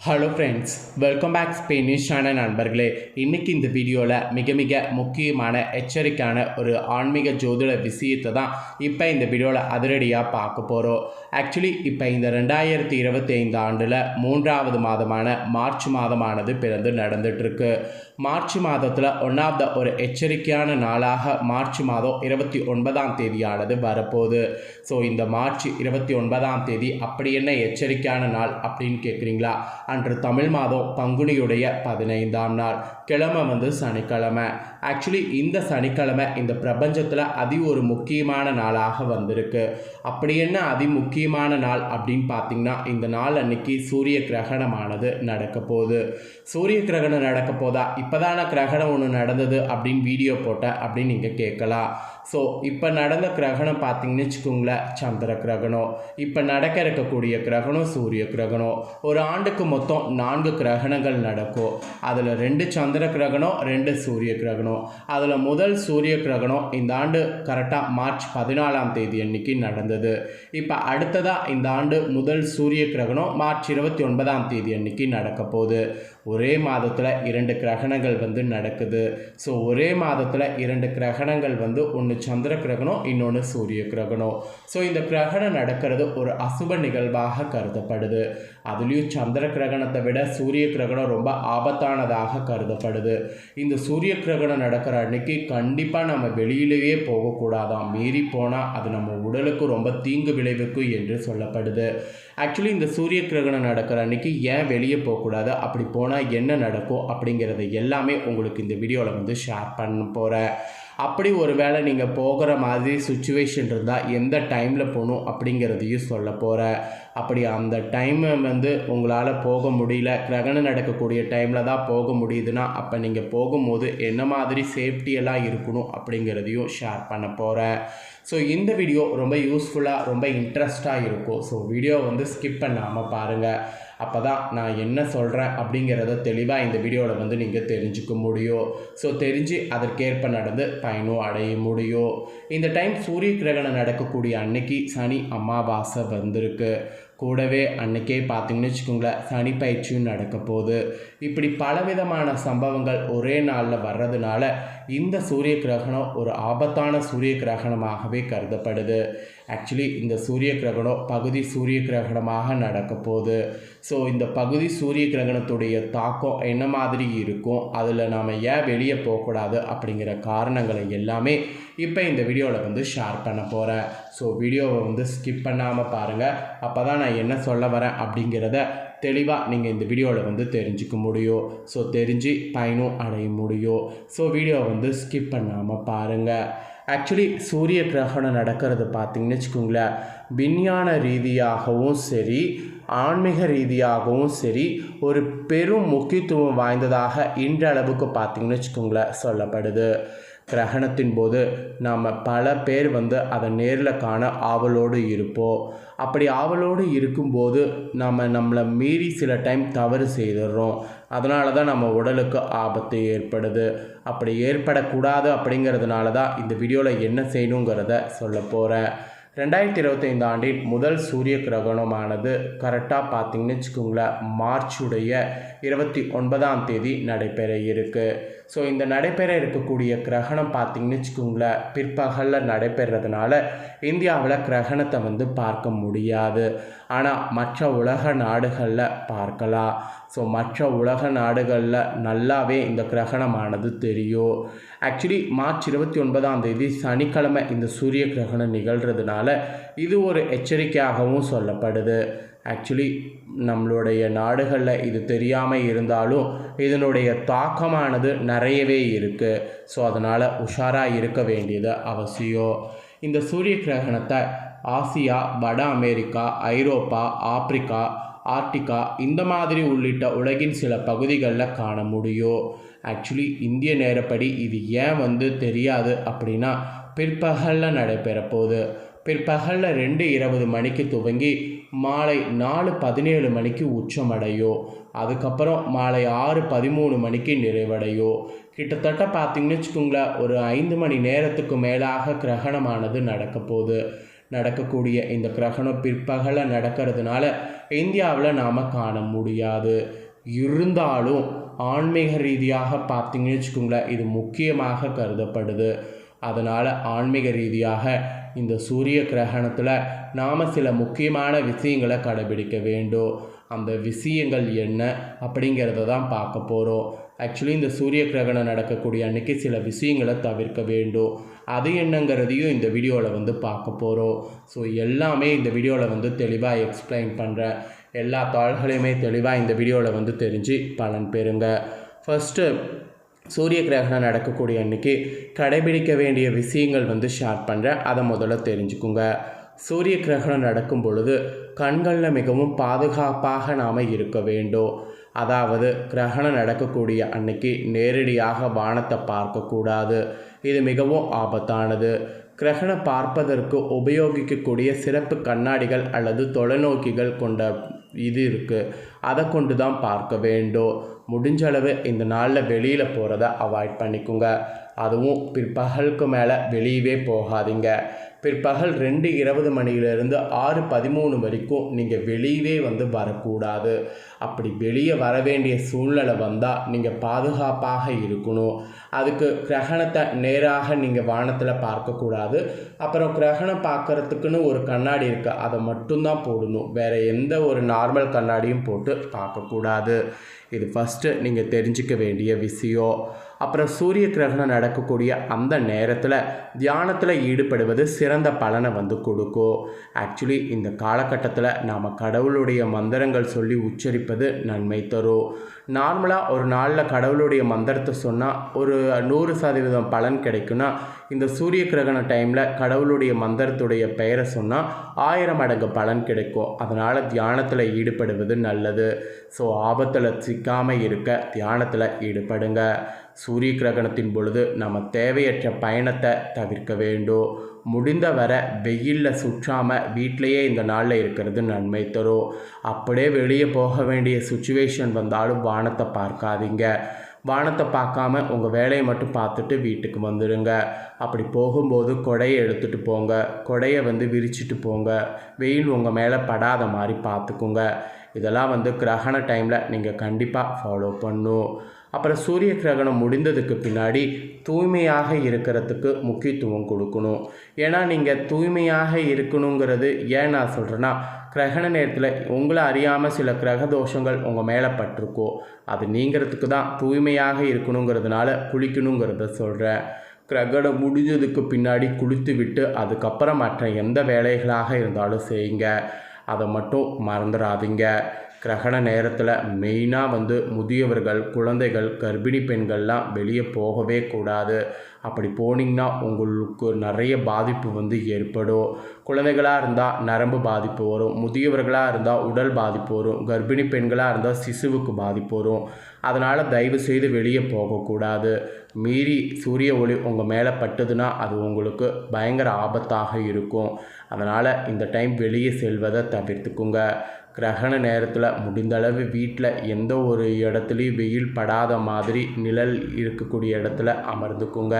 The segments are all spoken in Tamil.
Hello friends welcome back Spanish channel நண்பர்களே. இன்றைக்கி இந்த வீடியோவில் மிக மிக முக்கியமான எச்சரிக்கையான ஒரு ஆன்மீக ஜோதிட விஷயத்தை தான் இப்போ இந்த வீடியோவில் அதிரடியாக பார்க்க போகிறோம் ஆக்சுவலி இப்போ இந்த ரெண்டாயிரத்தி இருபத்தி ஐந்து ஆண்டில் மூன்றாவது மாதமான மார்ச் மாதமானது பிறந்து நடந்துகிட்ருக்கு மார்ச் மாதத்தில் ஒன் ஆஃப் த ஒரு எச்சரிக்கையான நாளாக மார்ச் மாதம் இருபத்தி ஒன்பதாம் தேதியானது வரப்போகுது. ஸோ இந்த மார்ச் இருபத்தி ஒன்பதாம் தேதி அப்படி என்ன எச்சரிக்கையான நாள் அப்படின்னு கேட்குறீங்களா அன்று தமிழ் மாதம் பங்குனியுடைய பதினைந்தாம் நாள். கிழமை வந்து சனிக்கிழமை. ஆக்சுவலி இந்த சனிக்கிழமை இந்த பிரபஞ்சத்தில் அதி ஒரு முக்கியமான நாளாக வந்திருக்கு. அப்படி என்ன அதி முக்கியமான நாள் அப்படின்னு பார்த்தீங்கன்னா இந்த நாள் அன்னைக்கு சூரிய கிரகணமானது நடக்க போகுது சூரிய கிரகணம் நடக்க போதா இப்போதான கிரகணம் ஒன்று நடந்தது அப்படின்னு வீடியோ போட்டேன் அப்படின்னு நீங்கள் கேட்கலாம். ஸோ இப்போ நடந்த கிரகணம் பார்த்தீங்கன்னு வச்சுக்கோங்களேன் சந்திர கிரகணம். இப்போ நடக்க இருக்கக்கூடிய கிரகணம் சூரிய கிரகணம். ஒரு ஆண்டுக்கு மொத்தம் நான்கு கிரகணங்கள் நடக்கும். அதில் ரெண்டு சந்திர கிரகணம் ரெண்டு சூரிய கிரகணம். அதில் முதல் சூரிய கிரகணம் இந்த ஆண்டு கரெக்டாக மார்ச் பதினாலாம் தேதி அன்னைக்கு நடந்தது. இப்போ அடுத்ததாக இந்த ஆண்டு முதல் சூரிய கிரகணம் மார்ச் இருபத்தி ஒன்பதாம் தேதி அன்னைக்கு நடக்க போகுது. ஒரே மாதத்தில் இரண்டு கிரகணங்கள் வந்து நடக்குது. ஸோ ஒரே மாதத்தில் இரண்டு கிரகணங்கள் வந்து ஒன்று சந்திர கிரகணம் இன்னொன்று சூரிய கிரகணம். ஸோ இந்த கிரகணம் நடக்கிறது ஒரு அசுப நிகழ்வாக கருதப்படுது. அதுலேயும் சந்திர கிரகணத்தை விட சூரிய கிரகணம் ரொம்ப ஆபத்தானதாக கருதப்படுது. இந்த சூரிய கிரகணம் நடக்கிற அன்னைக்கு கண்டிப்பாக நம்ம வெளியிலேயே போகக்கூடாதாம் மீறி போனால் அது நம்ம உடலுக்கு ரொம்ப தீங்கு விளைவிக்கும் என்று சொல்லப்படுது. ஆக்சுவலி இந்த சூரிய கிரகணம் நடக்கிற அன்னைக்கு ஏன் வெளியே போகக்கூடாது? அப்படி போனால் என்ன நடக்கும்? அப்படிங்கிறத எல்லாமே உங்களுக்கு இந்த வீடியோவில் வந்து ஷேர் பண்ண போகிறேன் அப்படி ஒரு வேளை நீங்கள் போகிற மாதிரி சுச்சுவேஷன் இருந்தால் எந்த டைமில் போகணும் அப்படிங்கிறதையும் சொல்ல போகிறேன் அப்படி அந்த டைம் வந்து உங்களால் போக முடியல. கிரகணம் நடக்கக்கூடிய டைமில் தான் போக முடியுதுன்னா அப்போ நீங்கள் போகும்போது என்ன மாதிரி சேஃப்டியெல்லாம் இருக்கணும் அப்படிங்கிறதையும் ஷேர் பண்ண போகிறேன் ஸோ இந்த வீடியோ ரொம்ப யூஸ்ஃபுல்லாக ரொம்ப இன்ட்ரெஸ்டாக இருக்கும். ஸோ வீடியோ வந்து ஸ்கிப் பண்ணாமல் பாருங்கள் அப்போ தான் நான் என்ன சொல்கிறேன் அப்படிங்கிறத தெளிவாக இந்த வீடியோவில் வந்து நீங்கள் தெரிஞ்சுக்க முடியும். ஸோ தெரிஞ்சு அதற்கேற்ப நடந்து பயனும் அடைய முடியும் இந்த டைம் சூரிய கிரகணம் நடக்கக்கூடிய அன்னைக்கு சனி அமாவாசை வந்திருக்கு. கூடவே அன்னைக்கே பார்த்தீங்கன்னு வச்சுக்கோங்களேன் சனி பயிற்சியும் நடக்க போகுது. இப்படி பலவிதமான சம்பவங்கள் ஒரே நாளில் வர்றதுனால இந்த சூரிய கிரகணம் ஒரு ஆபத்தான சூரிய கிரகணமாகவே கருதப்படுது. ஆக்சுவலி இந்த சூரிய கிரகணம் பகுதி சூரிய கிரகணமாக நடக்க போகுது. ஸோ இந்த பகுதி சூரிய கிரகணத்துடைய தாக்கம் என்ன மாதிரி இருக்கும்? அதில் நாம் ஏன் வெளியே போகக்கூடாது? அப்படிங்கிற காரணங்களை எல்லாமே இப்போ இந்த வீடியோவில் வந்து ஷேர் பண்ண போகிறேன் ஸோ வீடியோவை வந்து ஸ்கிப் பண்ணாமல் பாருங்கள் அப்போ தான் நான் என்ன சொல்ல வரேன் அப்படிங்கிறத தெளிவாக நீங்கள் இந்த வீடியோவில் வந்து தெரிஞ்சுக்க முடியும். ஸோ தெரிஞ்சு பயனும் அடைய முடியும். ஸோ வீடியோவை வந்து ஸ்கிப் பண்ணாமல் பாருங்கள் ஆக்சுவலி சூரிய கிரகணம் நடக்கிறது பார்த்திங்கன்னு வச்சுக்கோங்களேன். விஞ்ஞான ரீதியாகவும் சரி ஆன்மீக ரீதியாகவும் சரி ஒரு பெரும் முக்கியத்துவம் வாய்ந்ததாக இன்றளவுக்கு பார்த்தீங்கன்னு வச்சுக்கோங்களேன் சொல்லப்படுது. கிரகணத்தின் போது நாம் பல பேர் வந்து அதை நேரில் காண ஆவலோடு இருப்போம். அப்படி ஆவலோடு இருக்கும்போது நாம் நம்மளை மீறி சில டைம் தவறு செய்துடுறோம். அதனால தான் நம்ம உடலுக்கு ஆபத்து ஏற்படுது. அப்படி ஏற்படக்கூடாது அப்படிங்கிறதுனால தான் இந்த வீடியோவில் என்ன செய்யணுங்கிறத சொல்ல போகிறேன் ரெண்டாயிரத்தி இருபத்தைந்து ஆண்டின் முதல் சூரிய கிரகணமானது கரெக்டாக பார்த்தீங்கன்னு வச்சுக்கோங்களேன் மார்ச்சுடைய இருபத்தி ஒன்பதாம் தேதி நடைபெற இருக்குது ஸோ இந்த நடைபெற இருக்கக்கூடிய கிரகணம் பார்த்தீங்கன்னு வச்சுக்கோங்களேன் பிற்பகலில் நடைபெறதுனால இந்தியாவில் கிரகணத்தை வந்து பார்க்க முடியாது. ஆனால் மற்ற உலக நாடுகளில் பார்க்கலாம். ஸோ மற்ற உலக நாடுகளில் நல்லாவே இந்த கிரகணமானது தெரியும். ஆக்சுவலி மார்ச் இருபத்தி ஒன்பதாம் தேதி சனிக்கிழமை இந்த சூரிய கிரகணம் நிகழ்கிறதுனால இது ஒரு எச்சரிக்கையாகவும் சொல்லப்படுது. ஆக்சுவலி நம்மளுடைய நாடுகளில் இது தெரியாமல் இருந்தாலும் இதனுடைய தாக்கமானது நிறையவே இருக்குது ஸோ அதனால் உஷாராக இருக்க வேண்டியது அவசியம். இந்த சூரிய கிரகணத்தை ஆசியா வட அமெரிக்கா ஐரோப்பா ஆப்பிரிக்கா ஆர்டிகா இந்த மாதிரி உள்ளிட்ட உலகின் சில பகுதிகளில் காண முடியும் ஆக்சுவலி இந்திய நேரப்படி இது ஏன் வந்து தெரியாது அப்படின்னா பிற்பகலில் நடைபெற போகுது. பிற்பகலில் ரெண்டு இருபது மணிக்கு துவங்கி மாலை நாலு பதினேழு மணிக்கு உச்சமடையும் அதுக்கப்புறம் மாலை ஆறு பதிமூணு மணிக்கு நிறைவடையும் கிட்டத்தட்ட பார்த்திங்கன்னு வச்சுக்கோங்களேன் ஒரு ஐந்து மணி நேரத்துக்கு மேலாக கிரகணமானது நடக்க போகுது. நடக்கக்கூடிய இந்த கிரகணம் பிற்பகலில் நடக்கிறதுனால இந்தியாவில் நாம் காண முடியாது. இருந்தாலும் ஆன்மீக ரீதியாக பார்த்தீங்கன்னு வச்சுக்கோங்களேன் இது முக்கியமாக கருதப்படுது. அதனால் ஆன்மீக ரீதியாக இந்த சூரிய கிரகணத்தில் நாம் சில முக்கியமான விஷயங்களை கடைபிடிக்க வேண்டும். அந்த விஷயங்கள் என்ன அப்படிங்கிறத தான் பார்க்க போகிறோம் ஆக்சுவலி இந்த சூரிய கிரகணம் நடக்கக்கூடிய அன்னைக்கு சில விஷயங்களை தவிர்க்க வேண்டும். அது என்னங்கிறதையும் இந்த வீடியோவில் வந்து பார்க்க போகிறோம் ஸோ எல்லாமே இந்த வீடியோவில் வந்து தெளிவாக எக்ஸ்பிளைன் பண்ணுறேன் எல்லா தாள்களையுமே தெளிவாக இந்த வீடியோவில் வந்து தெரிஞ்சு பலன் பெறுங்க. ஃபஸ்ட்டு சூரிய கிரகணம் நடக்கக்கூடிய அன்னைக்கு கடைபிடிக்க வேண்டிய விஷயங்கள் வந்து ஷேர் பண்ணுறேன் அதை முதல்ல தெரிஞ்சுக்குங்க. சூரிய கிரகணம் நடக்கும் பொழுது கண்களில் மிகவும் பாதுகாப்பாக நாம் இருக்க வேண்டும். அதாவது கிரகணம் நடக்கக்கூடிய அன்னைக்கு நேரடியாக வானத்தை பார்க்கக்கூடாது. இது மிகவும் ஆபத்தானது. கிரகணம் பார்ப்பதற்கு உபயோகிக்கக்கூடிய சிறப்பு கண்ணாடிகள் அல்லது தொலைநோக்கிகள் கொண்ட இது இருக்குது அதை கொண்டு தான் பார்க்க வேண்டும். முடிஞ்ச அளவு இந்த நாளில் வெளியில் போகிறத அவாய்ட் பண்ணிக்கோங்க. அதுவும் பிற்பகலுக்கு மேலே வெளியவே போகாதீங்க. பிற்பகல் ரெண்டு இருபது மணியிலிருந்து ஆறு பதிமூணு வரைக்கும் நீங்கள் வெளியவே வந்து வரக்கூடாது. அப்படி வெளியே வர வேண்டிய சூழ்நிலை வந்தால் நீங்கள் பாதுகாப்பாக இருக்கணும். அதுக்கு கிரகணத்தை நேராக நீங்கள் வானத்தில் பார்க்கக்கூடாது. அப்புறம் கிரகணம் பார்க்குறதுக்குன்னு ஒரு கண்ணாடி இருக்குது அதை மட்டும்தான் போடணும். வேறு எந்த ஒரு நார்மல் கண்ணாடியும் போட்டு பார்க்கக்கூடாது. இது ஃபஸ்ட்டு நீங்கள் தெரிஞ்சிக்க வேண்டிய விஷயம். அப்புறம் சூரிய கிரகணம் நடக்கக்கூடிய அந்த நேரத்தில் தியானத்தில் ஈடுபடுவது சிறந்த பலனை வந்து கொடுக்கும். ஆக்சுவலி இந்த காலகட்டத்தில் நாம் கடவுளுடைய மந்திரங்கள் சொல்லி உச்சரிப்பது நன்மை தரும். நார்மலாக ஒரு நாளில் கடவுளுடைய மந்திரத்தை சொன்னால் ஒரு நூறு சதவீதம் பலன் கிடைக்குன்னா இந்த சூரிய கிரகண டைமில் கடவுளுடைய மந்திரத்துடைய பெயரை சொன்னால் ஆயிரம் மடங்கு பலன் கிடைக்கும். அதனால் தியானத்தில் ஈடுபடுவது நல்லது. ஸோ ஆபத்தில் சிக்காமல் இருக்க தியானத்தில் ஈடுபடுங்க. சூரிய கிரகணத்தின் பொழுது நம்ம தேவையற்ற பயணத்தை தவிர்க்க வேண்டும். முடிந்த வர வெயிலில் சுற்றாமல் வீட்டிலையே இந்த நாளில் இருக்கிறது நன்மை தரும். அப்படியே வெளியே போக வேண்டிய சுச்சுவேஷன் வந்தாலும் வானத்தை பார்க்காதீங்க. வானத்தை பார்க்காம உங்கள் வேலையை மட்டும் பார்த்துட்டு வீட்டுக்கு வந்துடுங்க அப்படி போகும்போது கொடையை எடுத்துகிட்டு போங்க. கொடையை வந்து விரிச்சிட்டு போங்க. வெயில் உங்கள் மேலே படாத மாதிரி பார்த்துக்குங்க. இதெல்லாம் வந்து கிரகண டைமில் நீங்கள் கண்டிப்பாக ஃபாலோ பண்ணும் அப்புறம் சூரிய கிரகணம் முடிந்ததுக்கு பின்னாடி தூய்மையாக இருக்கிறதுக்கு முக்கியத்துவம் கொடுக்கணும். ஏன்னா நீங்கள் தூய்மையாக இருக்கணுங்கிறது ஏன் நான் சொல்கிறேன்னா கிரகண நேரத்தில் உங்களை அறியாமல் சில கிரக தோஷங்கள் உங்கள் மேலே பட்டிருக்கோ. அது நீங்கிறதுக்கு தான் தூய்மையாக இருக்கணுங்கிறதுனால குளிக்கணுங்கிறத சொல்கிறேன் கிரகணம் முடிஞ்சதுக்கு பின்னாடி குளித்து விட்டு அதுக்கப்புறம் மற்ற எந்த வேலைகளாக இருந்தாலும் செய்யுங்க. அதை மட்டும் மறந்துடாதீங்க. கிரகண நேரத்தில் மெயினாக வந்து முதியவர்கள் குழந்தைகள் கர்ப்பிணி பெண்கள்லாம் வெளியே போகவே கூடாது. அப்படி போனீங்கன்னா உங்களுக்கு நிறைய பாதிப்பு வந்து ஏற்படும். குழந்தைகளாக இருந்தால் நரம்பு பாதிப்பு வரும். முதியவர்களாக இருந்தால் உடல் பாதிப்பு வரும். கர்ப்பிணி பெண்களாக இருந்தால் சிசுவுக்கு பாதிப்பு வரும். அதனால் தயவு செய்து வெளியே போகக்கூடாது மீறி சூரிய ஒளி உங்கள் மேலே பட்டதுன்னா அது உங்களுக்கு பயங்கர ஆபத்தாக இருக்கும். அதனால் இந்த டைம் வெளியே செல்வதை தவிர்த்துக்குங்க. கிரகண நேரத்தில் முடிந்தளவு வீட்டில் எந்த ஒரு இடத்துலையும் வெயில் படாத மாதிரி நிழல் இருக்கக்கூடிய இடத்துல அமர்ந்துக்குங்க.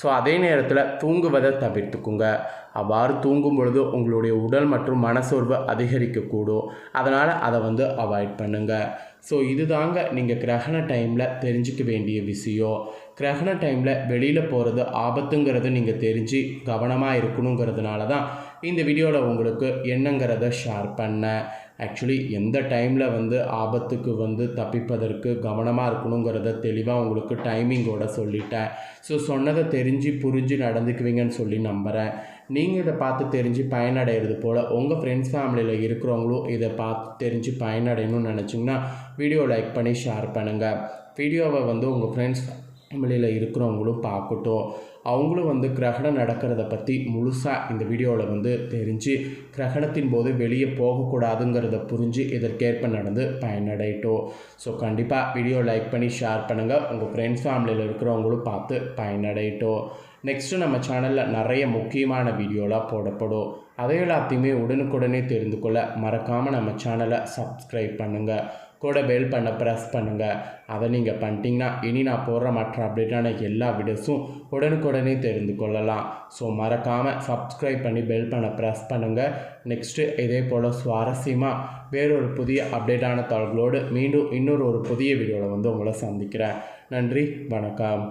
ஸோ அதே நேரத்தில் தூங்குவதை தவிர்த்துக்குங்க. அவ்வாறு தூங்கும் பொழுது உங்களுடைய உடல் மற்றும் மனசோர்வு அதிகரிக்கக்கூடும். அதனால் அதை வந்து அவாய்ட் பண்ணுங்கள் ஸோ இதுதாங்க நீங்கள் கிரகண டைமில் தெரிஞ்சிக்க வேண்டிய விஷயம். கிரகண டைமில் வெளியில் போகிறது ஆபத்துங்கிறத நீங்கள் தெரிஞ்சு கவனமாக இருக்கணுங்கிறதுனால தான் இந்த வீடியோவில் உங்களுக்கு என்னங்கிறத ஷேர் பண்ணேன். ஆக்சுவலி எந்த டைமில் வந்து ஆபத்துக்கு வந்து தப்பிப்பதற்கு கவனமாக இருக்கணுங்கிறத தெளிவாக உங்களுக்கு டைமிங்கோட சொல்லிட்டேன். ஸோ சொன்னதை தெரிஞ்சு புரிஞ்சு நடந்துக்குவீங்கன்னு சொல்லி நம்புகிறேன் நீங்கள் இதை பார்த்து தெரிஞ்சு பயனடைகிறது போல் உங்கள் ஃப்ரெண்ட்ஸ் ஃபேமிலியில் இருக்கிறவங்களும் இதை பார்த்து தெரிஞ்சு பயனடையணும்னு நினச்சிங்கன்னா வீடியோ லைக் பண்ணி ஷேர் பண்ணுங்கள் வீடியோவை வந்து உங்கள் ஃப்ரெண்ட்ஸ் ஃபேமிலியில் இருக்கிறவங்களும் பார்க்கட்டும். அவங்களும் வந்து கிரகணம் நடக்கிறத பற்றி முழுசாக இந்த வீடியோவில் வந்து தெரிஞ்சு கிரகணத்தின் போது வெளியே போகக்கூடாதுங்கிறத புரிஞ்சு இதற்கேற்ப நடந்து பயனடையட்டும் ஸோ கண்டிப்பாக வீடியோ லைக் பண்ணி ஷேர் பண்ணுங்கள் உங்கள் ஃப்ரெண்ட்ஸ் ஃபேமிலியில் இருக்கிறவங்களும் பார்த்து பயனடையட்டும் நெக்ஸ்ட்டு நம்ம சேனலில் நிறைய முக்கியமான வீடியோலாம் போடப்படும். அதை எல்லாத்தையுமே உடனுக்குடனே தெரிந்து கொள்ள மறக்காமல் நம்ம சேனலை சப்ஸ்கிரைப் பண்ணுங்கள் கூட பெல் பண்ண ப்ரெஸ் பண்ணுங்கள் அதை நீங்கள் பண்ணிட்டீங்கன்னா இனி நான் போடுற மற்ற அப்டேட்டான எல்லா வீடியோஸும் உடனுக்குடனே தெரிந்து கொள்ளலாம். ஸோ மறக்காமல் சப்ஸ்கிரைப் பண்ணி பெல் பண்ண ப்ரெஸ் பண்ணுங்கள் நெக்ஸ்ட்டு இதே போல் சுவாரஸ்யமாக வேறொரு புதிய அப்டேட்டான தகவலோடு மீண்டும் இன்னொரு ஒரு புதிய வீடியோவில் வந்து உங்களை சந்திக்கிறேன். நன்றி வணக்கம்.